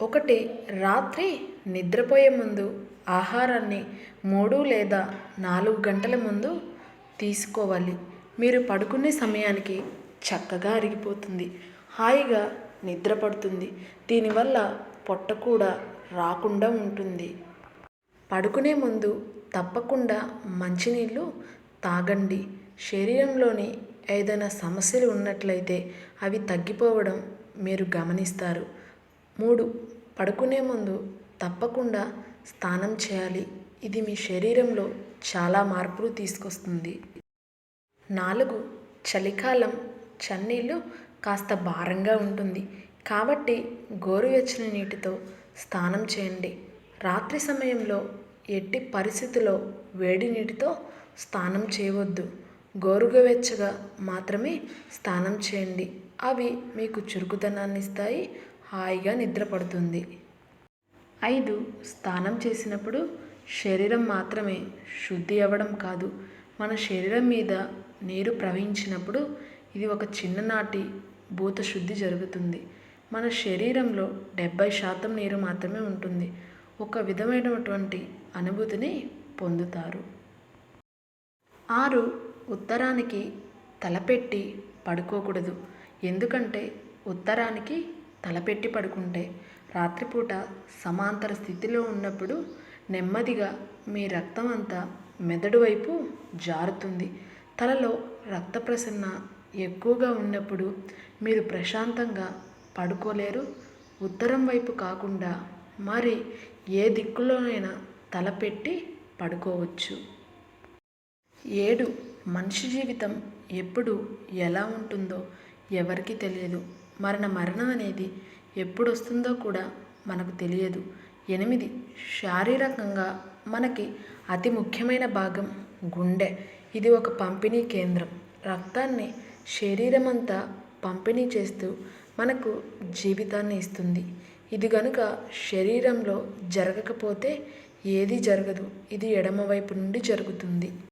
ఒకటి రాత్రి నిద్రపోయే ముందు ఆహారాన్ని మూడు లేదా నాలుగు గంటల ముందు తీసుకోవాలి. మీరు పడుకునే సమయానికి చక్కగా అరిగిపోతుంది. హాయిగా నిద్ర పడుతుంది దీనివల్ల పొట్ట కూడా రాకుండా ఉంటుంది. పడుకునే ముందు తప్పకుండా మంచినీళ్ళు తాగండి. శరీరంలోని ఏదైనా సమస్యలు ఉన్నట్లయితే అవి తగ్గిపోవడం మీరు గమనిస్తారు. మూడు. పడుకునే ముందు తప్పకుండా స్నానం చేయాలి. ఇది మీ శరీరంలో చాలా మార్పులు తీసుకొస్తుంది. నాలుగు. చలికాలం చన్నీళ్ళు కాస్త భారంగా ఉంటుంది. కాబట్టి గోరువెచ్చని నీటితో స్నానం చేయండి. రాత్రి సమయంలో ఎట్టి పరిస్థితిలో వేడి నీటితో స్నానం చేయవద్దు. గోరుగవెచ్చగా మాత్రమే స్నానం చేయండి. అవి మీకు చురుకుదనాన్ని ఇస్తాయి హాయిగా నిద్రపడుతుంది. ఐదు స్నానం చేసినప్పుడు శరీరం మాత్రమే శుద్ధి అవ్వడం కాదు. మన శరీరం మీద నీరు ప్రవహించినప్పుడు ఇది ఒక చిన్ననాటి భూత శుద్ధి జరుగుతుంది. మన శరీరంలో డెబ్భై శాతం నీరు మాత్రమే ఉంటుంది. ఒక విధమైనటువంటి అనుభూతిని పొందుతారు. ఆరు ఉత్తరానికి తలపెట్టి పడుకోకూడదు. ఎందుకంటే ఉత్తరానికి తలపెట్టి పడుకుంటే. రాత్రిపూట సమాంతర స్థితిలో ఉన్నప్పుడు నెమ్మదిగా మీ రక్తం అంతా మెదడు వైపు జారుతుంది. తలలో రక్త ప్రసరణ ఎక్కువగా ఉన్నప్పుడు మీరు ప్రశాంతంగా పడుకోలేరు. ఉత్తరం వైపు కాకుండా మరి ఏ దిక్కులోనైనా తలపెట్టి పడుకోవచ్చు. ఏడు. మనిషి జీవితం ఎప్పుడు ఎలా ఉంటుందో ఎవరికీ తెలియదు. మరణ మరణం అనేది ఎప్పుడు వస్తుందో కూడా మనకు తెలియదు. ఎనిమిది శారీరకంగా మనకి అతి ముఖ్యమైన భాగం గుండె. ఇది ఒక పంపిణీ కేంద్రం. రక్తాన్ని శరీరం అంతా పంపిణీ చేస్తూ మనకు జీవితాన్ని ఇస్తుంది. ఇది కనుక శరీరంలో జరగకపోతే ఏది జరగదు. ఇది ఎడమవైపు నుండి జరుగుతుంది.